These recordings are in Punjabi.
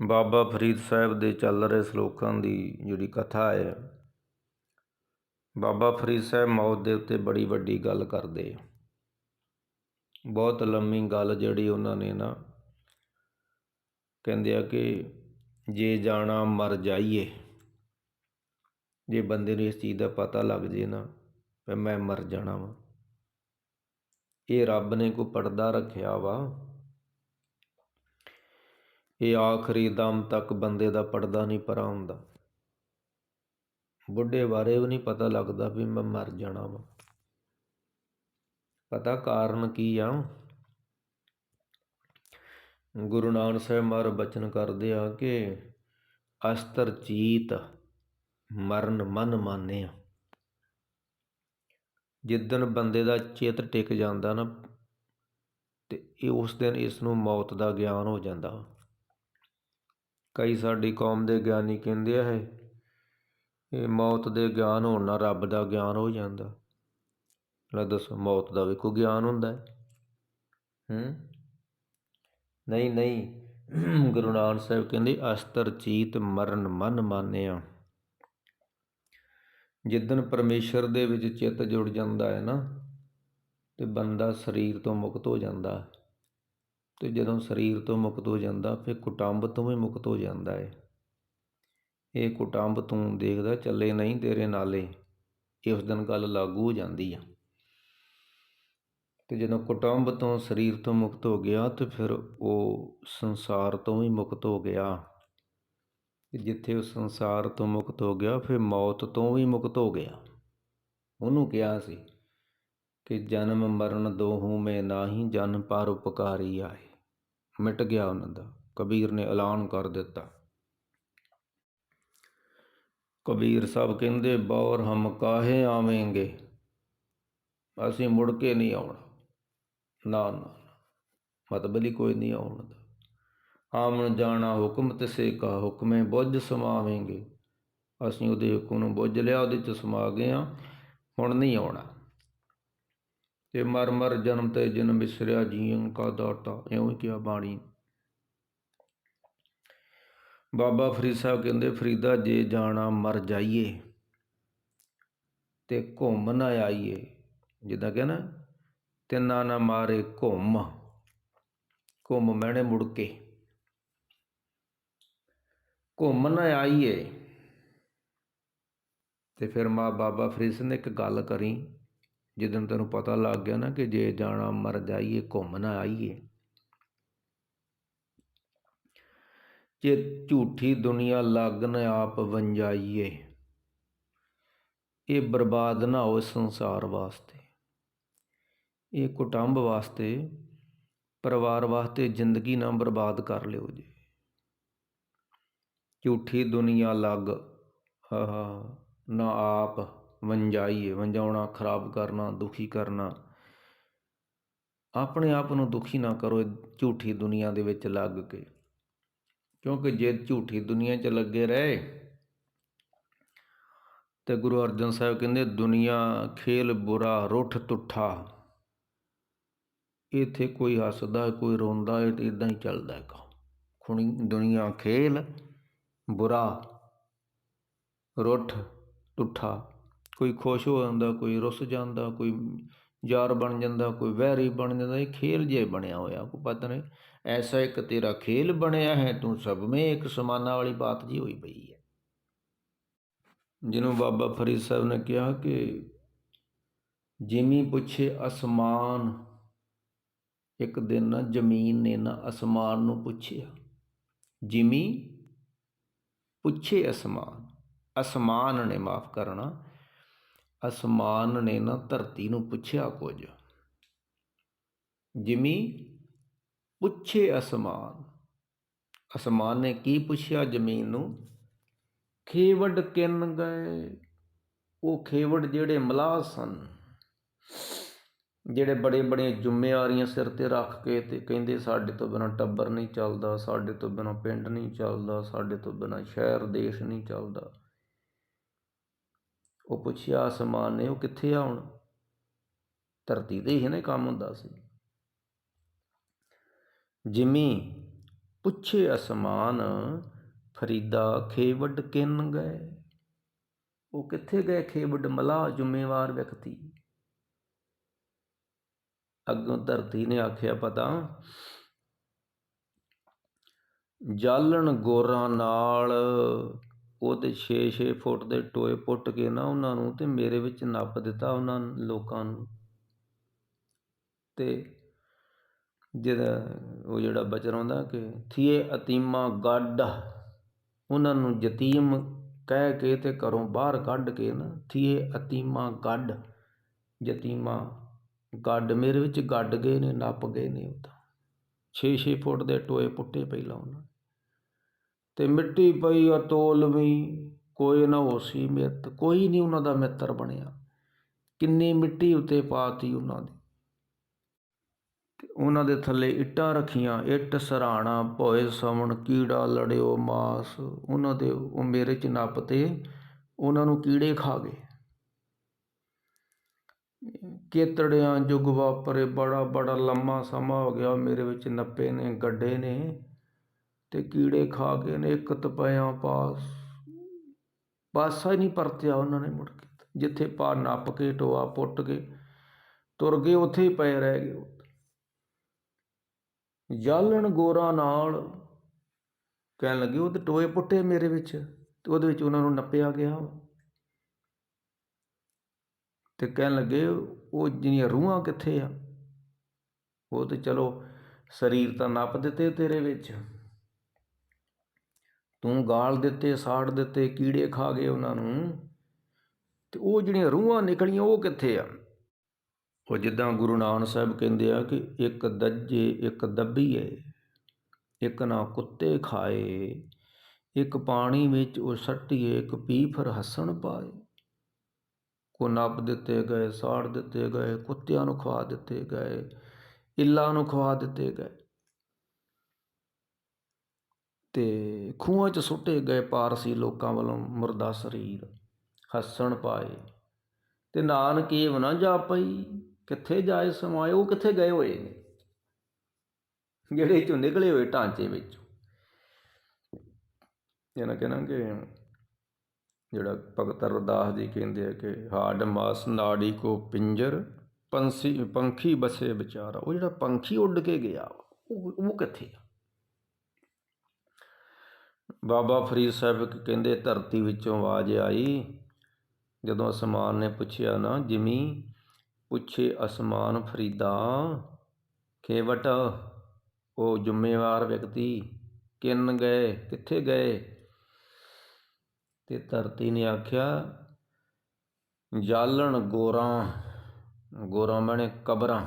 ਬਾਬਾ ਫਰੀਦ ਸਾਹਿਬ ਦੇ ਚੱਲ ਰਹੇ ਸ਼ਲੋਕਾਂ ਦੀ ਜਿਹੜੀ ਕਥਾ ਹੈ, ਬਾਬਾ ਫਰੀਦ ਸਾਹਿਬ ਮੌਤ ਦੇ ਉੱਤੇ ਬੜੀ ਵੱਡੀ ਗੱਲ ਕਰਦੇ ਆ। ਬਹੁਤ ਲੰਮੀ ਗੱਲ ਜਿਹੜੀ ਉਹਨਾਂ ਨੇ ਨਾ ਕਹਿੰਦੇ ਆ ਕਿ ਜੇ ਜਾਣਾ ਮਰ ਜਾਈਏ, ਜੇ ਬੰਦੇ ਨੂੰ ਇਸ ਚੀਜ਼ ਦਾ ਪਤਾ ਲੱਗ ਜੇ ਨਾ ਵੀ ਮੈਂ ਮਰ ਜਾਣਾ ਵਾ। ਇਹ ਰੱਬ ਨੇ ਕੋਈ ਪਰਦਾ ਰੱਖਿਆ ਵਾ ਇਹ ਆਖਰੀ ਦਮ ਤੱਕ ਬੰਦੇ ਦਾ ਪਰਦਾ ਨਹੀਂ ਪਰਾ ਹੁੰਦਾ। ਬੁੱਢੇ ਬਾਰੇ ਵੀ ਨਹੀਂ ਪਤਾ ਲੱਗਦਾ ਵੀ ਮੈਂ ਮਰ ਜਾਣਾ ਵਾ। ਪਤਾ ਕਾਰਨ ਕੀ ਆ? ਗੁਰੂ ਨਾਨਕ ਸਾਹਿਬ ਮਾਰ ਬਚਨ ਕਰਦੇ ਆ ਕਿ ਅਸਤਰ ਚੀਤ ਮਰਨ ਮਨ ਮਾਨੇ ਮਾਨਿਆ ਜਿੱਦਣ ਬੰਦੇ ਦਾ ਚਿੱਤ ਟਿਕ ਜਾਂਦਾ ਨਾ ਤੇ ਇਹ ਉਸ ਦਿਨ ਇਸ ਨੂੰ ਮੌਤ ਦਾ ਗਿਆਨ ਹੋ ਜਾਂਦਾ। ਕਈ ਸਾਡੀ ਕੌਮ ਦੇ ਗਿਆਨੀ ਕਹਿੰਦੇ ਆ ਇਹ ਇਹ ਮੌਤ ਦੇ ਗਿਆਨ ਹੋਣ ਨਾਲ ਰੱਬ ਦਾ ਗਿਆਨ ਹੋ ਜਾਂਦਾ। ਲੈ ਦੱਸੋ, ਮੌਤ ਦਾ ਵੀ ਕੋਈ ਗਿਆਨ ਹੁੰਦਾ ਹੈ? ਹੂੰ? ਨਹੀਂ ਨਹੀਂ। ਗੁਰੂ ਨਾਨਕ ਸਾਹਿਬ ਕਹਿੰਦੇ, ਅਸਤਰ ਚੀਤ ਮਰਨ ਮਨ ਮਾਨਿਆ। ਜਿੱਦਨ ਪਰਮੇਸ਼ਰ ਦੇ ਵਿੱਚ ਚਿੱਤ ਜੁੜ ਜਾਂਦਾ ਹੈ ਨਾ, ਤੇ ਬੰਦਾ ਸਰੀਰ ਤੋਂ ਮੁਕਤ ਹੋ ਜਾਂਦਾ। ਅਤੇ ਜਦੋਂ ਸਰੀਰ ਤੋਂ ਮੁਕਤ ਹੋ ਜਾਂਦਾ, ਫਿਰ ਕੁਟੰਬ ਤੋਂ ਵੀ ਮੁਕਤ ਹੋ ਜਾਂਦਾ ਹੈ ਇਹ ਕੁਟੰਬ ਤੂੰ ਦੇਖਦਾ ਚੱਲੇ ਨਹੀਂ ਤੇਰੇ ਨਾਲੇ, ਇਸ ਦਿਨ ਗੱਲ ਲਾਗੂ ਹੋ ਜਾਂਦੀ ਆ। ਤੇ ਜਦੋਂ ਕੁਟੰਬ ਤੋਂ ਸਰੀਰ ਤੋਂ ਮੁਕਤ ਹੋ ਗਿਆ, ਤੇ ਫਿਰ ਉਹ ਸੰਸਾਰ ਤੋਂ ਵੀ ਮੁਕਤ ਹੋ ਗਿਆ। ਜਿੱਥੇ ਉਹ ਸੰਸਾਰ ਤੋਂ ਮੁਕਤ ਹੋ ਗਿਆ, ਫਿਰ ਮੌਤ ਤੋਂ ਵੀ ਮੁਕਤ ਹੋ ਗਿਆ। ਉਹਨੂੰ ਕਿਹਾ ਸੀ ਕਿ ਜਨਮ ਮਰਨ ਦੋਹੂ ਮੈਂ ਨਾਹੀ, ਜਨ ਪਰ ਉਪਕਾਰੀ ਆਏ। ਮਿਟ ਗਿਆ ਉਹਨਾਂ ਦਾ। ਕਬੀਰ ਨੇ ਐਲਾਨ ਕਰ ਦਿੱਤਾ। ਕਬੀਰ ਸਾਹਿਬ ਕਹਿੰਦੇ, ਬੌਰ ਹਮ ਕਾਹੇ ਆਵੇਂਗੇ? ਅਸੀਂ ਮੁੜ ਕੇ ਨਹੀਂ ਆਉਣਾ। ਨਾ ਨਾ ਮਤਲਬ ਹੀ ਕੋਈ ਨਹੀਂ ਆਉਣ ਦਾ। ਆਮਣ ਜਾਣਾ ਹੁਕਮ ਤਿਸੇ ਕਾ ਹੁਕਮੇ ਬੁੱਝ ਸਮਾਵੇਂਗੇ। ਅਸੀਂ ਉਹਦੇ ਹੁਕਮ ਨੂੰ ਬੁੱਝ ਲਿਆ, ਉਹਦੇ ਚ ਸਮਾ ਗਏ ਆ ਹੁਣ ਨਹੀਂ ਆਉਣਾ। ਤੇ ਮਰ ਮਰ ਜਨਮ ਤੇ ਜਨਮ ਵਿਸਰਿਆ ਜੀਵਨ ਕਾ ਦਾਤਾ, ਇਉਂ ਹੀ ਕਿਹਾ ਬਾਣੀ। ਬਾਬਾ ਫਰੀਦ ਸਾਹਿਬ ਕਹਿੰਦੇ, ਫਰੀਦਾ, ਜੇ ਜਾਣਾ ਮਰ ਜਾਈਏ ਤੇ ਘੁੰਮ ਨਾ ਆਈਏ। ਜਿੱਦਾਂ ਕਹਿੰਦਾ ਤਿੰਨਾ ਨਾ ਮਾਰੇ ਘੁੰਮ। ਘੁੰਮ ਮਹਿਣੇ ਮੁੜ ਕੇ। ਘੁੰਮ ਨਾ ਆਈਏ। ਤੇ ਫਿਰ ਮਾ ਬਾਬਾ ਫਰੀਦ ਨੇ ਇੱਕ ਗੱਲ ਕਰੀ। ਜਿੱਦਣ ਤੈਨੂੰ ਪਤਾ ਲੱਗ ਗਿਆ ਨਾ ਕਿ ਜੇ ਜਾਣਾ ਮਰ ਜਾਈਏ, ਘੁੰਮ ਨਾ ਆਈਏ। ਜੇ ਝੂਠੀ ਦੁਨੀਆ ਲੱਗਨ ਆਪ ਵੰਜਾਈਏ, ਇਹ ਬਰਬਾਦ ਨਾ ਹੋਏ ਸੰਸਾਰ ਵਾਸਤੇ। ਇਹ ਕੁਟੰਬ ਵਾਸਤੇ, ਪਰਿਵਾਰ ਵਾਸਤੇ ਜ਼ਿੰਦਗੀ ਨਾ ਬਰਬਾਦ ਕਰ ਲਿਓ ਜੀ। ਝੂਠੀ ਦੁਨੀਆ ਲੱਗ ਆਹਾ ਨਾ ਆਪ ਵੰਜਾਈਏ ਵੰਜਾਉਣਾ, ਖਰਾਬ ਕਰਨਾ, ਦੁਖੀ ਕਰਨਾ। ਆਪਣੇ ਆਪ ਨੂੰ ਦੁਖੀ ਨਾ ਕਰੋ ਝੂਠੀ ਦੁਨੀਆ ਦੇ ਵਿੱਚ ਲੱਗ ਕੇ। ਕਿਉਂਕਿ ਜੇ ਝੂਠੀ ਦੁਨੀਆ 'ਚ ਲੱਗੇ ਰਹੇ ਤੇ ਗੁਰੂ ਅਰਜਨ ਸਾਹਿਬ ਕਹਿੰਦੇ, ਦੁਨੀਆ ਖੇਲ ਬੁਰਾ, ਰੁੱਠ ਤੁੱਠਾ ਇੱਥੇ ਕੋਈ ਹੱਸਦਾ, ਕੋਈ ਰੋਂਦਾ ਹੈ ਤੇ ਇਦਾਂ ਹੀ ਚੱਲਦਾ ਹੈ ਖੁਣੀ, ਦੁਨੀਆ ਖੇਲ ਬੁਰਾ, ਰੁੱਠ ਤੁੱਠਾ ਕੋਈ ਖੁਸ਼ ਹੋ ਜਾਂਦਾ, ਕੋਈ ਰੁੱਸ ਜਾਂਦਾ, ਕੋਈ ਯਾਰ ਬਣ ਜਾਂਦਾ, ਕੋਈ ਵੈਰੀ ਬਣ ਜਾਂਦਾ, ਇਹ ਖੇਲ ਜੇ ਬਣਿਆ ਹੋਇਆ ਕੋ ਪਤਾ ਨਹੀਂ। ਐਸਾ ਇੱਕ ਤੇਰਾ ਖੇਲ ਬਣਿਆ ਹੈ, ਤੂੰ ਸਭ ਮੇ ਇੱਕ ਸਮਾਨਾ ਵਾਲੀ ਬਾਤ ਜੀ ਹੋਈ ਪਈ ਹੈ। ਜਿਹਨੂੰ ਬਾਬਾ ਫਰੀਦ ਸਾਹਿਬ ਨੇ ਕਿਹਾ ਕਿ ਜਿਮੀ ਪੁੱਛੇ ਅਸਮਾਨ, ਇੱਕ ਦਿਨ ਨਾ ਜ਼ਮੀਨ ਨੇ ਨਾ ਅਸਮਾਨ ਨੂੰ ਪੁੱਛਿਆ। ਜਿਮੀ ਪੁੱਛੇ ਅਸਮਾਨ ਅਸਮਾਨ ਨੇ ਮਾਫ ਕਰਨਾ। ਅਸਮਾਨ ਨੇ ਨਾ ਧਰਤੀ ਨੂੰ ਪੁੱਛਿਆ ਕੁਝ। ਜਿਮੀ, ਪੁੱਛੇ ਅਸਮਾਨ। ਅਸਮਾਨ ਨੇ ਕੀ ਪੁੱਛਿਆ ਜ਼ਮੀਨ ਨੂੰ? ਖੇਵੜ ਕਿੰਨ ਗਏ? ਉਹ ਖੇਵੜ ਜਿਹੜੇ ਮਲਾਹ ਸਨ, ਜਿਹੜੇ ਬੜੇ ਬੜੇ ਜ਼ਿੰਮੇਵਾਰੀਆਂ ਸਿਰ ਤੇ ਰੱਖ ਕੇ ਤੇ ਕਹਿੰਦੇ ਸਾਡੇ ਤੋਂ ਬਿਨਾ ਟੱਬਰ ਨਹੀਂ ਚੱਲਦਾ, ਸਾਡੇ ਤੋਂ ਬਿਨਾ ਪਿੰਡ ਨਹੀਂ ਚੱਲਦਾ, ਸਾਡੇ ਤੋਂ ਬਿਨਾ ਸ਼ਹਿਰ, ਦੇਸ਼ ਨਹੀਂ ਚੱਲਦਾ। ਉਹ ਪੁੱਛਿਆ ਅਸਮਾਨ ਨੇ, ਉਹ ਕਿੱਥੇ ਆ ਹੁਣ? ਧਰਤੀ ਤੇ ਹੀ ਨੇ ਕੰਮ ਹੁੰਦਾ ਸੀ। ਜਿਮੀ ਪੁੱਛੇ ਅਸਮਾਨ ਫਰੀਦਾ ਖੇਵਡ ਕਿੰਨ ਗਏ? ਉਹ ਕਿੱਥੇ ਗਏ ਖੇਵਡ ਮਲਾ ਜ਼ਿੰਮੇਵਾਰ ਵਿਅਕਤੀ? ਅੱਗੋਂ ਧਰਤੀ ਨੇ ਆਖਿਆ, ਪਤਾ, ਜਾਲਣ ਗੋਰਾਂ ਨਾਲ ਉਹਦੇ 6-6 ਫੁੱਟ ਦੇ ਟੋਏ ਪੁੱਟ ਕੇ ਨਾ ਉਹਨਾਂ ਨੂੰ ਤੇ ਮੇਰੇ ਵਿੱਚ ਨੱਪ ਦਿੱਤਾ ਉਹਨਾਂ ਲੋਕਾਂ ਨੂੰ। ਤੇ ਜਿਹੜਾ ਉਹ ਜਿਹੜਾ ਬਚਨ ਆਉਂਦਾ ਕਿ ਥੀਏ ਅਤੀਮਾ ਗੱਡ, ਉਹਨਾਂ ਨੂੰ ਯਤੀਮ ਕਹਿ ਕੇ ਤੇ ਘਰੋਂ ਬਾਹਰ ਕੱਢ ਕੇ ਨਾ ਥੀਏ ਅਤੀਮਾ ਗੱਡ, ਯਤੀਮਾ ਗੱਡ ਮੇਰੇ ਵਿੱਚ ਗੱਡ ਗਏ ਨੇ, ਨੱਪ ਗਏ ਨੇ ਉਹ ਤਾਂ। 6-6 ਫੁੱਟ ਦੇ ਟੋਏ ਪੁੱਟੇ ਪਹਿਲਾਂ ਉਹਨਾਂ ਅਤੇ ਮਿੱਟੀ ਪਈ ਅਤੋਲਵੀਂ ਕੋਈ ਨਾ ਹੋਸੀ ਮਿੱਤ, ਕੋਈ ਨਹੀਂ ਉਹਨਾਂ ਦਾ ਮਿੱਤਰ ਬਣਿਆ। ਕਿੰਨੀ ਮਿੱਟੀ ਉੱਤੇ ਪਾਤੀ ਉਹਨਾਂ ਦੀ ਉਹਨਾਂ ਦੇ ਥੱਲੇ ਇੱਟਾਂ ਰੱਖੀਆਂ, ਇੱਟ ਸਰਾਣਾ, ਭੋਏ ਸਮਣ ਕੀੜਾ ਲੜਿਓ, ਮਾਸ, ਉਹਨਾਂ ਦੇ ਉਹ ਮੇਰੇ ਚ ਨੱਪ ਤੇ ਉਹਨਾਂ ਨੂੰ ਕੀੜੇ ਖਾ ਗਏ। ਕੇਤੜਿਆਂ ਯੁੱਗ ਵਾਪਰੇ, ਬੜਾ ਬੜਾ ਲੰਮਾ ਸਮਾਂ ਹੋ ਗਿਆ ਮੇਰੇ ਵਿੱਚ ਨੱਪੇ ਨੇ, ਗੱਡੇ ਨੇ। ਤੇ ਕੀੜੇ ਖਾ ਕੇ ਨੇ ਇੱਕ ਤਪਿਆਂ ਪਾਸ। ਪਾਸਾ ਹੀ ਨਹੀਂ ਪਰਤਿਆ ਉਹਨਾਂ ਨੇ ਮੁੜ ਕੇ। ਜਿੱਥੇ ਪਾ ਨੱਪ ਕੇ, ਟੋਆ ਪੁੱਟ ਕੇ, ਤੁਰ ਗਏ ਉੱਥੇ ਹੀ ਪਏ ਰਹਿ ਗਏ ਜਾਲਣ ਗੋਰਾ ਨਾਲ ਕਹਿਣ ਲੱਗੇ, ਉਹ ਤੇ ਟੋਏ ਪੁੱਟੇ ਮੇਰੇ ਵਿੱਚ, ਤੇ ਉਹਦੇ ਵਿੱਚ ਉਹਨਾਂ ਨੂੰ ਨੱਪਿਆ ਗਿਆ ਤੇ ਕਹਿਣ ਲੱਗੇ, ਉਹ ਜਿਹੜੀਆਂ ਰੂਹਾਂ ਕਿੱਥੇ ਆ? ਉਹ ਤੇ ਚਲੋ, ਸਰੀਰ ਤਾਂ ਨੱਪ ਦਿੱਤੇ ਤੇਰੇ ਵਿੱਚ। ਤੂੰ ਗਾਲ ਦਿੱਤੇ, ਸਾੜ ਦਿੱਤੇ, ਕੀੜੇ ਖਾ ਗਏ ਉਹਨਾਂ ਨੂੰ। ਤੇ ਉਹ ਜਿਹੜੀਆਂ ਰੂਹਾਂ ਨਿਕਲੀਆਂ, ਉਹ ਕਿੱਥੇ ਆ? ਉਹ ਜਿੱਦਾਂ ਗੁਰੂ ਨਾਨਕ ਸਾਹਿਬ ਕਹਿੰਦੇ ਆ ਕਿ ਇੱਕ ਦੱਜੇ, ਇੱਕ ਦੱਬੀਏ, ਇੱਕ ਨਾ ਕੁੱਤੇ ਖਾਏ, ਇੱਕ ਪਾਣੀ ਵਿੱਚ ਉਹ ਸੱਟੀਏ, ਇੱਕ ਪੀ ਫਿਰ ਹੱਸਣ ਪਾਏ। ਕੋ ਨੱਪ ਦਿੱਤੇ ਗਏ, ਸਾੜ ਦਿੱਤੇ ਗਏ, ਕੁੱਤਿਆਂ ਨੂੰ ਖਵਾ ਦਿੱਤੇ ਗਏ, ਇੱਲਾਂ ਨੂੰ ਖਵਾ ਦਿੱਤੇ ਗਏ। ਅਤੇ ਖੂਹਾਂ 'ਚ ਸੁੱਟੇ ਗਏ ਪਾਰਸੀ ਲੋਕਾਂ ਵੱਲੋਂ ਮੁਰਦਾ ਸਰੀਰ, ਹੱਸਣ ਪਾਏ। ਅਤੇ ਨਾਨਕੇਵ ਨਾ ਜਾ ਪਈ, ਕਿੱਥੇ ਜਾਏ ਸਮਾਏ, ਉਹ ਕਿੱਥੇ ਗਏ ਹੋਏ ਨੇ? ਜਿਹੜੇ ਚੋਂ ਨਿਕਲੇ ਹੋਏ ਢਾਂਚੇ ਵਿੱਚ। ਇਹਨਾਂ ਕਹਿਣਾ ਕਿ ਜਿਹੜਾ ਭਗਤ ਅਰਦਾਸ ਜੀ ਕਹਿੰਦੇ ਆ ਕਿ ਹਾਡ ਮਾਸ ਨਾੜੀ ਕੋ ਪਿੰਜਰ ਪੰਛੀ ਪੰਖੀ ਬਸੇ ਵਿਚਾਰਾ, ਉਹ ਜਿਹੜਾ ਪੰਖੀ ਉੱਡ ਕੇ ਗਿਆ, ਉਹ ਉਹ ਕਿੱਥੇ ਆ? ਬਾਬਾ ਫਰੀਦ ਸਾਹਿਬ ਕਹਿੰਦੇ, ਧਰਤੀ ਵਿੱਚੋਂ ਆਵਾਜ਼ ਆਈ। ਜਦੋਂ ਅਸਮਾਨ ਨੇ ਪੁੱਛਿਆ, ਨਾ ਜਿਮੀ, ਪੁੱਛੇ ਅਸਮਾਨ ਫਰੀਦਾ, ਖੇਵਟ ਉਹ ਜ਼ਿੰਮੇਵਾਰ ਵਿਅਕਤੀ ਕਿੰਨ ਗਏ, ਕਿੱਥੇ ਗਏ? ਤੇ ਧਰਤੀ ਨੇ ਆਖਿਆ, ਜਾਲਣ ਗੋਰਾਂ ਗੋਰਾਂ ਬਣੇ ਕਬਰਾਂ,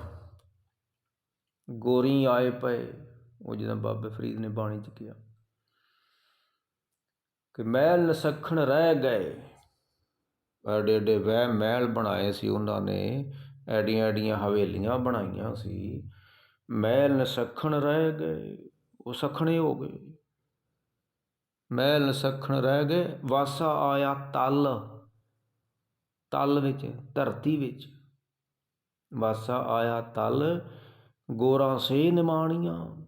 ਗੋਰੀ ਆਏ ਪਏ। ਉਹ ਜਿਹਦਾ ਬਾਬੇ ਫਰੀਦ ਨੇ ਬਾਣੀ ਚ ਕਿਹਾ। ਕਿ ਮਹਿਲ ਨਸਖਣ ਰਹਿ ਗਏ। ਐਡੇ ਐਡੇ ਵਹਿ ਮਹਿਲ ਬਣਾਏ ਸੀ ਉਹਨਾਂ ਨੇ। ਐਡੀਆਂ ਐਡੀਆਂ ਹਵੇਲੀਆਂ ਬਣਾਈਆਂ ਸੀ। ਮਹਿਲ ਨਸਖਣ ਰਹਿ ਗਏ, ਉਹ ਸਖਣੇ ਹੋ ਗਏ। ਮਹਿਲ ਨਸਖਣ ਰਹਿ ਗਏ, ਵਾਸਾ ਆਇਆ ਤਲ। ਤਲ ਵਿੱਚ, ਧਰਤੀ ਵਿੱਚ। ਵਾਸਾ ਆਇਆ ਤਲ, ਗੋਰਾ ਸੇ ਨਿਮਾਣੀਆਂ।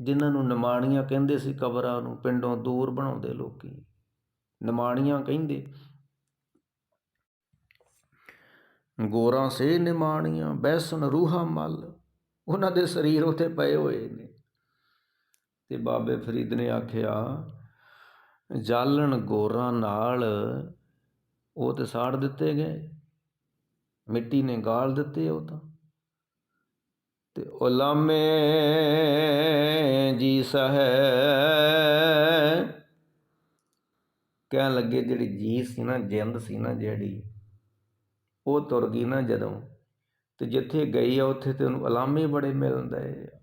ਜਿਨ੍ਹਾਂ ਨੂੰ ਨਿਮਾਣੀਆਂ ਕਹਿੰਦੇ ਸੀ ਕਬਰਾਂ ਨੂੰ, ਪਿੰਡੋਂ ਦੂਰ ਬਣਾਉਂਦੇ ਲੋਕੀ। ਨਿਮਾਣੀਆਂ ਕਹਿੰਦੇ, ਗੋਰਾਂ ਸੇ ਨਿਮਾਣੀਆਂ, ਬੈਸਨ ਰੂਹਾਂ ਮਲ। ਉਹਨਾਂ ਦੇ ਸਰੀਰ ਉੱਤੇ ਪਏ ਹੋਏ ਨੇ। ਤੇ ਬਾਬੇ ਫਰੀਦ ਨੇ ਆਖਿਆ, ਜਾਲਣ ਗੋਰਾਂ ਨਾਲ ਉਹ ਤੇ ਸਾੜ ਦਿੱਤੇ ਗਏ। ਮਿੱਟੀ ਨੇ ਗਾਲ ਦਿੱਤੇ ਉਹ ਤਾਂ। ਤੇ ਉਲਾਮੇ ਜੀ ਸਹਿ। ਕਹਿਣ ਲੱਗੇ ਜਿਹੜੀ ਜੀ ਸੀ ਨਾ, ਜਿੰਦ ਸੀ ਨਾ ਜਿਹੜੀ, ਉਹ ਤੁਰ ਗਈ ਨਾ ਜਦੋਂ। ਤੇ ਜਿੱਥੇ ਗਈ ਆ, ਉੱਥੇ ਤੇ ਉਹਨੂੰ ਅਲਾਮੇ ਬੜੇ ਮਿਲਦੇ ਆ।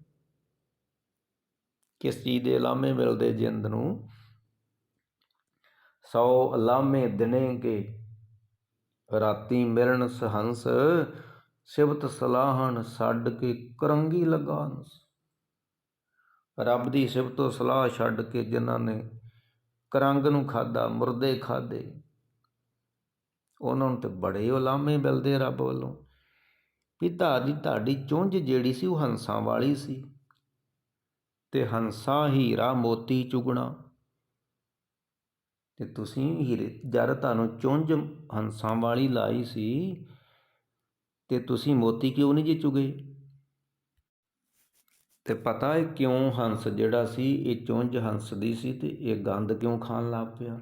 ਕਿਸ ਚੀਜ਼ ਦੇ ਅਲਾਮੇ ਮਿਲਦੇ? ਜਿੰਦ ਨੂੰ। ਸੌ ਅਲਾਮੇ ਦਿਨੇ ਕੇ ਰਾਤੀ ਮਿਲਣ ਸਹੰਸ ਸਿਵਤ ਸਲਾਹਣ ਛੱਡ ਕੇ ਕਰੰਗੀ ਲਗਾਨ। ਰੱਬ ਦੀ ਸਿਵਤੋ ਸਲਾਹ ਛੱਡ ਕੇ ਜਿਨ੍ਹਾਂ ਨੇ ਕਰੰਗ ਨੂੰ ਖਾਦਾ ਮੁਰਦੇ ਖਾਦੇ ਉਹਨਾਂ ਨੂੰ ਤੇ ਬੜੇ ਉਲਾਮੇ ਮਿਲਦੇ ਰੱਬ ਵੱਲੋਂ। ਵੀ ਤੁਹਾਡੀ ਤੁਹਾਡੀ ਚੁੰਝ ਜਿਹੜੀ ਸੀ ਉਹ ਹੰਸਾਂ ਵਾਲੀ ਸੀ ਤੇ ਹੰਸਾ ਹੀਰਾ ਮੋਤੀ ਚੁਗਣਾ। ਤੇ ਤੁਸੀਂ ਹੀਰੇ ਜਦ ਤੁਹਾਨੂੰ ਚੁੰਝ ਹੰਸਾਂ ਵਾਲੀ ਲਾਈ ਸੀ ਤੇ ਤੁਸੀਂ ਮੋਤੀ ਕਿਉਂ ਨਹੀਂ ਜੀ ਚੁਗੇ? ਤੇ ਪਤਾ ਹੈ ਕਿਉਂ ਹੰਸ ਜਿਹੜਾ ਸੀ, ਇਹ ਚੁੰਝ ਹੰਸ ਦੀ ਸੀ ਤੇ ਇਹ ਗੰਦ ਕਿਉਂ ਖਾਣ ਲੱਗ ਪਿਆ?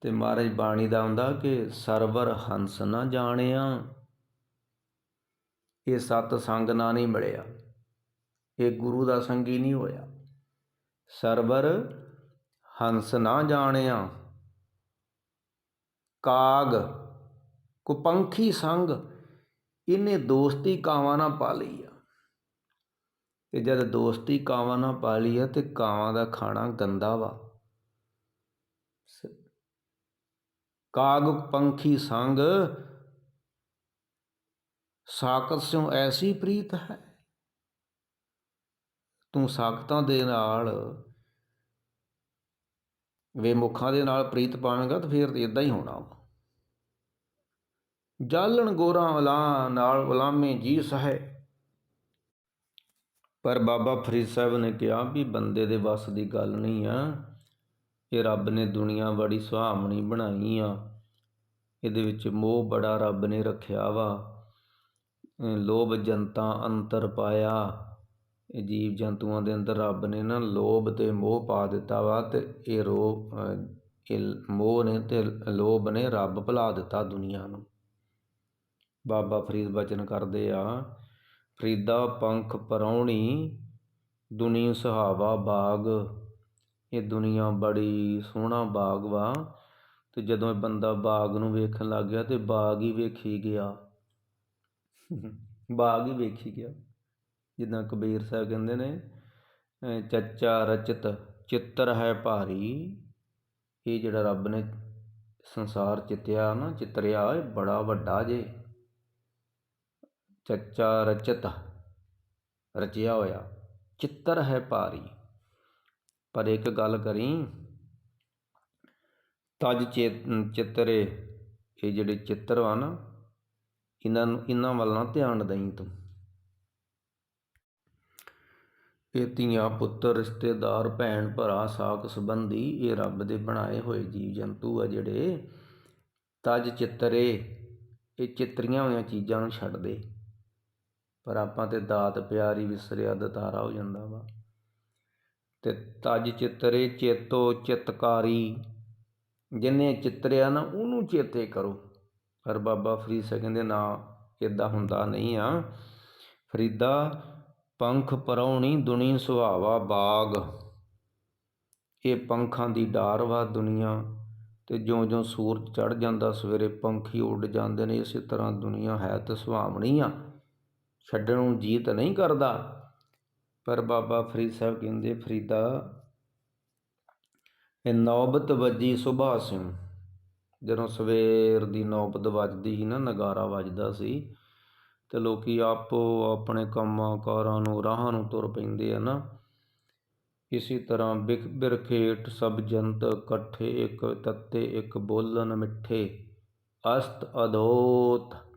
ਤੇ ਮਹਾਰਾਜ ਬਾਣੀ ਦਾ ਹੁੰਦਾ ਕਿ ਸਰਵਰ ਹੰਸ ਨਾ ਜਾਣਿਆ, ਇਹ ਸਤ ਸੰਗ ਨਾ ਨਹੀਂ ਮਿਲਿਆ, ਇਹ ਗੁਰੂ ਦਾ ਸੰਗੀ ਨਹੀਂ ਹੋਇਆ। ਸਰਵਰ ਹੰਸ ਨਾ ਜਾਣਿਆ, ਕਾਗ ਕੁਪੰਖੀ ਸੰਗ, ਇਹਨੇ ਦੋਸਤੀ ਕਾਵਾਂ ਨਾਲ ਪਾ ਲਈ ਆ। ਤੇ ਜਦ ਦੋਸਤੀ ਕਾਵਾਂ ਨਾਲ ਪਾ ਲਈ ਆ, ਤੇ ਕਾਵਾਂ ਦਾ ਖਾਣਾ ਗੰਦਾ ਵਾ। ਕਾਗ ਪੰਖੀ ਸੰਗ ਸਾਕਤ ਸਿਉ ਐਸੀ ਪ੍ਰੀਤ ਹੈ? ਤੂੰ ਸਾਕਤਾਂ ਦੇ ਨਾਲ ਵੇਮੁਖਾਂ ਦੇ ਨਾਲ ਪ੍ਰੀਤ ਪਾਵੇਂਗਾ, ਤਾਂ ਫਿਰ ਇਦਾਂ ਹੀ ਹੋਣਾ ਵਾ। ਜਾਲਣ ਗੋਰਾਂ ਵਲਾ ਨਾਲ ਗੁਲਾਮੇ ਜੀ ਸਹੈ। ਪਰ ਬਾਬਾ ਫਰੀਦ ਸਾਹਿਬ ਨੇ ਕਿਹਾ ਵੀ ਬੰਦੇ ਦੇ ਵੱਸ ਦੀ ਗੱਲ ਨਹੀਂ ਆ ਇਹ ਰੱਬ ਨੇ ਦੁਨੀਆ ਬੜੀ ਸੁਹਾਵਣੀ ਬਣਾਈ ਆ। ਇਹਦੇ ਵਿੱਚ ਮੋਹ ਬੜਾ ਰੱਬ ਨੇ ਰੱਖਿਆ ਵਾ। ਲੋਭ ਜਨਤਾ ਅੰਤਰ ਪਾਇਆ। ਇਹ ਜੀਵ ਜੰਤੂਆਂ ਦੇ ਅੰਦਰ ਰੱਬ ਨੇ ਨਾ ਲੋਭ ਤੇ ਮੋਹ ਪਾ ਦਿੱਤਾ ਵਾ ਤੇ ਇਹ ਰੋ, ਇਹ ਮੋਹ ਨੇ ਤੇ ਲੋਭ ਨੇ ਰੱਬ ਭੁਲਾ ਦਿੱਤਾ ਦੁਨੀਆ ਨੂੰ। ਬਾਬਾ ਫਰੀਦ ਬਚਨ ਕਰਦੇ ਆ, ਫਰੀਦਾ ਪੰਖ ਪਰੌਣੀ ਦੁਨੀ ਸੁਹਾਵਾ ਬਾਗ। ਇਹ ਦੁਨੀਆ ਬੜੀ ਸੋਹਣਾ ਬਾਗ ਵਾ, ਤੇ ਜਦੋਂ ਇਹ ਬੰਦਾ ਬਾਗ ਨੂੰ ਵੇਖਣ ਲੱਗ ਗਿਆ ਤੇ ਬਾਗ ਹੀ ਵੇਖੀ ਗਿਆ। ਬਾਗ ਹੀ ਵੇਖੀ ਗਿਆ। ਜਿੱਦਾਂ ਕਬੀਰ ਸਾਹਿਬ ਕਹਿੰਦੇ ਨੇ ਚੱਚਾ ਰਚਤ, ਚਿੱਤਰ ਹੈ ਭਾਰੀ। ਇਹ ਜਿਹੜਾ ਰੱਬ ਨੇ ਸੰਸਾਰ ਚਿੱਤਿਆ ਨਾ, ਚਿੱਤਰਿਆ, ਇਹ ਬੜਾ ਵੱਡਾ ਜੇ। ਚੱਚਾ ਰਚਤ, ਰਚਿਆ ਹੋਇਆ, ਚਿੱਤਰ ਹੈ ਭਾਰੀ। ਪਰ ਇੱਕ ਗੱਲ ਕਰੀ, ਤਜ ਚੇ- ਚਿੱਤਰੇ ਇਹ ਜਿਹੜੇ ਚਿੱਤਰ ਆ ਨਾ, ਇਹਨਾਂ ਨੂੰ, ਇਹਨਾਂ ਵੱਲ ਨਾ ਧਿਆਨ ਦੇਈਂ ਤੂੰ। ਇਹ ਧੀਆਂ ਪੁੱਤਰ, ਰਿਸ਼ਤੇਦਾਰ, ਭੈਣ ਭਰਾ, ਸਾਕ ਸੰਬੰਧੀ ਇਹ ਰੱਬ ਦੇ ਬਣਾਏ ਹੋਏ ਜੀਵ ਜੰਤੂ ਆ ਜਿਹੜੇ ਤਜ ਚਿੱਤਰੇ, ਇਹ ਚਿੱਤਰੀਆਂ ਹੋਈਆਂ ਚੀਜ਼ਾਂ ਨੂੰ ਛੱਡ ਦੇ ਪਰ ਆਪਾਂ ਤੇ ਦਾਤ ਪਿਆਰੀ ਵਿਸਰਿਆ ਦਤਾਰਾ ਹੋ ਜਾਂਦਾ ਵਾ। ਤੇ ਤਜ ਚਿੱਤਰੇ ਚੇਤੋ ਚਿਤਕਾਰੀ, ਜਿਨੇ ਚਿੱਤਰਿਆ ਨਾ, ਉਹਨੂੰ ਚੇਤੇ ਕਰੋ। ਪਰ ਬਾਬਾ ਫਰੀਦ ਸਾਹਿਬ ਕਹਿੰਦੇ, ਨਾ ਇਦਾਂ ਹੁੰਦਾ ਨਹੀਂ ਆ। ਫਰੀਦਾ, ਪੰਖ ਪਰੌਣੀ ਦੁਨੀ ਸੁਹਾਵਾ ਬਾਗ। ਇਹ ਪੰਖਾਂ ਦੀ ਡਾਰ ਵਾ ਦੁਨੀਆ, ਤੇ ਜਿਉਂ-ਜਿਉਂ ਸੂਰਜ ਚੜ ਜਾਂਦਾ, ਸਵੇਰੇ ਪੰਖੀ ਉੱਡ ਜਾਂਦੇ ਨੇ, ਇਸੇ ਤਰ੍ਹਾਂ ਦੁਨੀਆ ਹੈ ਤੇ ਸੁਹਾਵਣੀ ਆ। ਛੱਡਣ ਨੂੰ ਜੀਤ ਨਹੀਂ ਕਰਦਾ। ਪਰ ਬਾਬਾ ਫਰੀਦ ਸਾਹਿਬ ਕਹਿੰਦੇ, ਫਰੀਦਾ, ਇਹ ਨੌਬਤ ਵੱਜੀ ਸੁਬਾ ਸਿੰਘ ਜਦੋਂ ਸਵੇਰ ਦੀ ਨੌਬਤ ਵੱਜਦੀ ਸੀ ਨਾ, ਨਗਾਰਾ ਵੱਜਦਾ ਸੀ, ਤੇ ਲੋਕੀ ਆਪੋ ਆਪਣੇ ਕੰਮਾਂ ਕਾਰਾਂ ਨੂੰ, ਰਾਹਾਂ ਨੂੰ ਤੁਰ ਪੈਂਦੇ ਆ ਨਾ। ਇਸੇ ਤਰ੍ਹਾਂ ਬਿਖ ਬਿਰਖੇਟ ਸਭ ਜੰਤ ਇਕੱਠੇ, ਇੱਕ ਤੱਤੇ, ਇੱਕ ਬੋਲਨ ਮਿੱਠੇ, ਅਸਤ ਅਦੋਤ।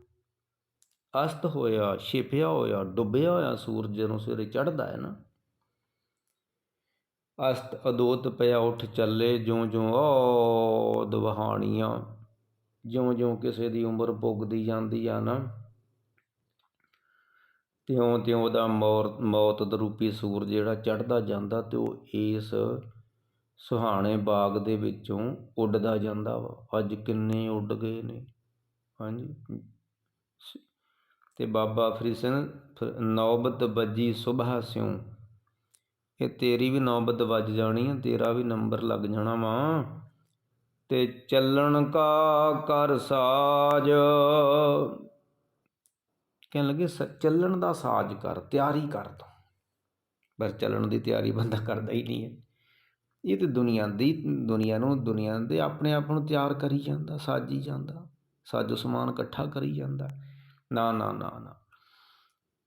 ਅਸਤ ਹੋਇਆ, ਛਿਪਿਆ ਹੋਇਆ, ਡੁੱਬਿਆ ਹੋਇਆ ਸੂਰਜ ਜਦੋਂ ਸਵੇਰੇ ਚੜ੍ਹਦਾ ਹੈ ਨਾ। ਅਸਤ ਅਦੋਤ ਪਿਆ ਉੱਠ ਚੱਲੇ ਜਿਉਂ ਜਿਉਂ ਓ ਦਵਹਾਣੀਆਂ ਜਿਉਂ ਜਿਉਂ ਕਿਸੇ ਦੀ ਉਮਰ ਪੁੱਗਦੀ ਜਾਂਦੀ ਆ ਨਾ। ਤਿਉਂ ਤਿਉਂ ਉਹਦਾ ਮੌਤ ਮੌਤ ਰੂਪੀ ਸੂਰਜ ਜਿਹੜਾ ਚੜ੍ਹਦਾ ਜਾਂਦਾ ਤੇ ਉਹ ਇਸ ਸੁਹਾਣੇ ਬਾਗ ਦੇ ਵਿੱਚੋਂ ਉੱਡਦਾ ਜਾਂਦਾ ਵਾ। ਅੱਜ ਕਿੰਨੇ ਉੱਡ ਗਏ ਨੇ। ਹਾਂਜੀ। ਅਤੇ ਬਾਬਾ ਫਰੀਦ ਸਿੰਘ ਫ- ਨੌਬਤ ਵੱਜੀ ਸੁਬਹਾ ਸਿਉ। ਇਹ ਤੇਰੀ ਵੀ ਨੌਬਤ ਵੱਜ ਜਾਣੀ ਹੈ ਤੇਰਾ ਵੀ ਨੰਬਰ ਲੱਗ ਜਾਣਾ ਵਾ। ਤੇ ਚੱਲਣ ਕਾ ਕਰ ਸਾਜ। ਕਹਿਣ ਲੱਗੇ, ਸ- ਚੱਲਣ ਦਾ ਸਾਜ ਕਰ, ਤਿਆਰੀ ਕਰ ਤੂੰ। ਪਰ ਚੱਲਣ ਦੀ ਤਿਆਰੀ ਬੰਦਾ ਕਰਦਾ ਹੀ ਨਹੀਂ ਹੈ। ਇਹ ਤੇ ਦੁਨੀਆ ਦੀ, ਦੁਨੀਆ ਨੂੰ, ਦੁਨੀਆ ਦੇ ਆਪਣੇ ਆਪ ਨੂੰ ਤਿਆਰ ਕਰੀ ਜਾਂਦਾ, ਸਾਜੀ ਜਾਂਦਾ, ਸਾਜੋ ਸਮਾਨ ਇਕੱਠਾ ਕਰੀ ਜਾਂਦਾ। ਨਾ ਨਾ ਨਾ ਨਾ।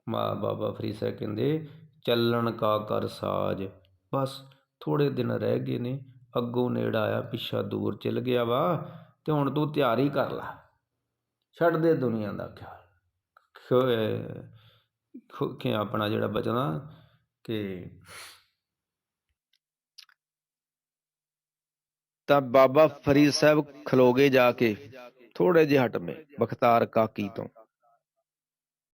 ਮਾ ਬਾਬਾ ਫਰੀਦ ਸਾਹਿਬ ਕਹਿੰਦੇ, ਚੱਲਣ ਕਾ ਕਰ ਸਾਜ। ਬਸ ਥੋੜੇ ਦਿਨ ਰਹਿ ਗਏ ਨੇ, ਅੱਗੋਂ ਨੇੜਾ ਆਇਆ, ਪਿੱਛਾ ਦੂਰ ਚਲ ਗਿਆ ਵਾ, ਤੇ ਹੁਣ ਤੂੰ ਤਿਆਰੀ ਕਰ ਲੈ। ਛੱਡ ਦੇ ਦੁਨੀਆ ਦਾ ਖਿਆਲ। ਕਿ ਆਪਣਾ ਜਿਹੜਾ ਬਚਣਾ ਕਿ ਤਾਂ ਬਾਬਾ ਫਰੀਦ ਸਾਹਿਬ ਖਲੋਗੇ ਜਾ ਕੇ ਥੋੜੇ ਜਿਹੇ ਹਟਵੇਂ ਬਖਤਾਰ ਕਾਕੀ ਤੋਂ।